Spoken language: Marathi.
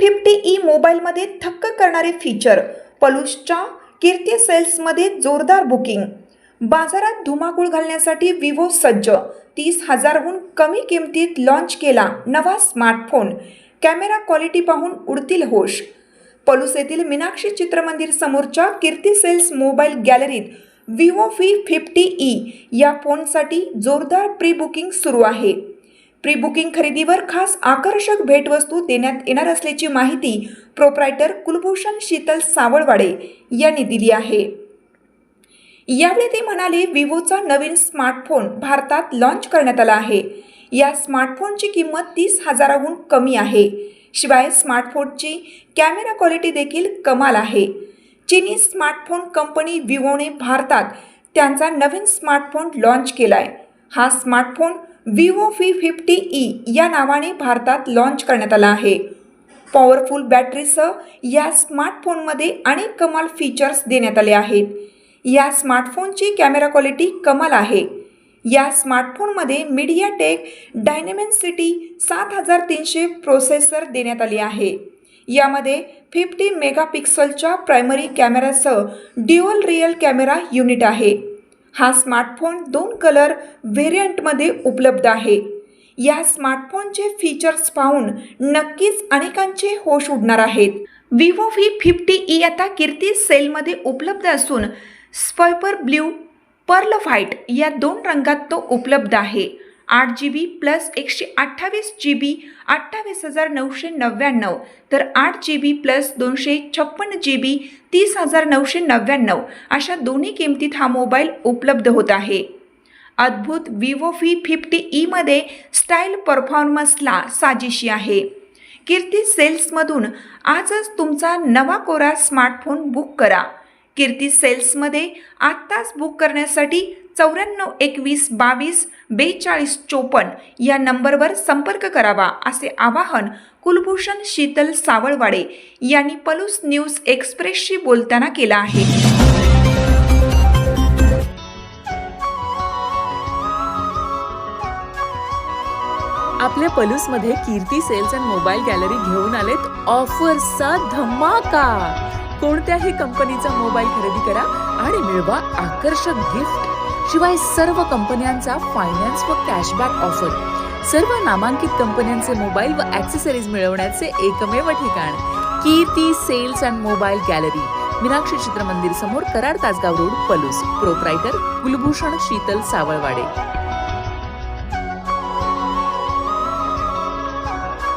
फिफ्टी ई मोबाईलमध्ये थक्क करणारे फीचर पलूसच्या कीर्ती सेल्समध्ये जोरदार बुकिंग बाजारात धुमाकूळ घालण्यासाठी विवो सज्ज तीस हजारहून कमी किमतीत लॉन्च केला नवा स्मार्टफोन कॅमेरा क्वालिटी पाहून उडतील होश. पलूस येथील मीनाक्षी चित्रमंदिर समोरच्या कीर्ती सेल्स मोबाईल गॅलरीत विवो व्ही फिफ्टी ई या फोनसाठी जोरदार प्री बुकिंग सुरू आहे. प्री बुकिंग खरेदीवर खास आकर्षक भेटवस्तू देण्यात येणार असल्याची माहिती प्रोप्रायटर कुलभूषण शीतल सावळवाडे यांनी दिली आहे. यावेळी ते म्हणाले विवोचा नवीन स्मार्टफोन भारतात लॉन्च करण्यात आला आहे. या स्मार्टफोनची किंमत तीस हजाराहून कमी आहे. शिवाय स्मार्टफोनची कॅमेरा क्वालिटी देखील कमाल आहे. चीनी स्मार्टफोन कंपनी विवोने भारतात त्यांचा नवीन स्मार्टफोन लॉन्च केलाय. हा smartphone Vivo V fifty E या नावाने भारतात लॉन्च करण्यात आला आहे. पॉवरफुल बॅटरीसह या स्मार्टफोनमध्ये अनेक कमाल फीचर्स देण्यात आले आहेत. या स्मार्टफोनची कॅमेरा क्वालिटी कमाल आहे. या स्मार्टफोनमध्ये मीडियाटेक डायनेमेन्सिटी सात हजार तीनशे प्रोसेसर देण्यात आली आहे. यामध्ये फिफ्टी मेगापिक्सलच्या प्रायमरी कॅमेरासह ड्युअल रिअल कॅमेरा युनिट आहे. हा स्मार्टफोन दोन कलर व्हेरियंटमध्ये उपलब्ध आहे. या स्मार्टफोनचे फीचर्स पाहून नक्कीच अनेकांचे होश उडणार आहेत. विवो व्ही फिफ्टी ई आता कीर्ती सेलमध्ये उपलब्ध असून स्पायपर ब्ल्यू पर्ल व्हाईट या दोन रंगात तो उपलब्ध आहे. आठ जी बी प्लस एकशे अठ्ठावीस जी बी अठ्ठावीस हजार नऊशे नव्याण्णव. तर आठ जी बी प्लस दोनशे छप्पन्न जी बी तीस हजार नऊशे नव्याण्णव. अशा दोन्ही किमतीत हा मोबाईल उपलब्ध होत आहे. अद्भुत विवो व्ही फिफ्टी ईमध्ये स्टाईल परफॉर्मन्सला साजिशी आहे. कीर्ती सेल्समधून आजच तुमचा नवा कोरा स्मार्टफोन बुक करा. कीर्ती सेल्समध्ये आत्ताच बुक करण्यासाठी चौऱ्याण्णव एकवीस बावीस बेचाळीस चोपन्न या नंबरवर संपर्क करावा असे आवाहन कुलभूषण शीतल सावळवाडे यांनी पलूस न्यूज एक्सप्रेसशी बोलताना केलं आहे. आपल्या पलूसमध्ये Kirti sales and mobile gallery घेऊन आलेत ऑफर्सचा धमाका. कोणत्याही कंपनीचा मोबाईल खरेदी करा आणि मिळवा आकर्षक गिफ्ट. शिवाय सर्व कंपन्यांचा फायनान्स व कॅशबॅक ऑफर सर्व नामांकित कंपन्यांचे मोबाईल व ॲक्सेसरीज मिळवण्याचे एकमेव ठिकाण. Kirti sales and mobile gallery Meenakshi Chitramandir समोर कराड तासगाव रोड पलूस. प्रोप्रायटर कुलभूषण शीतल सावळवाडे.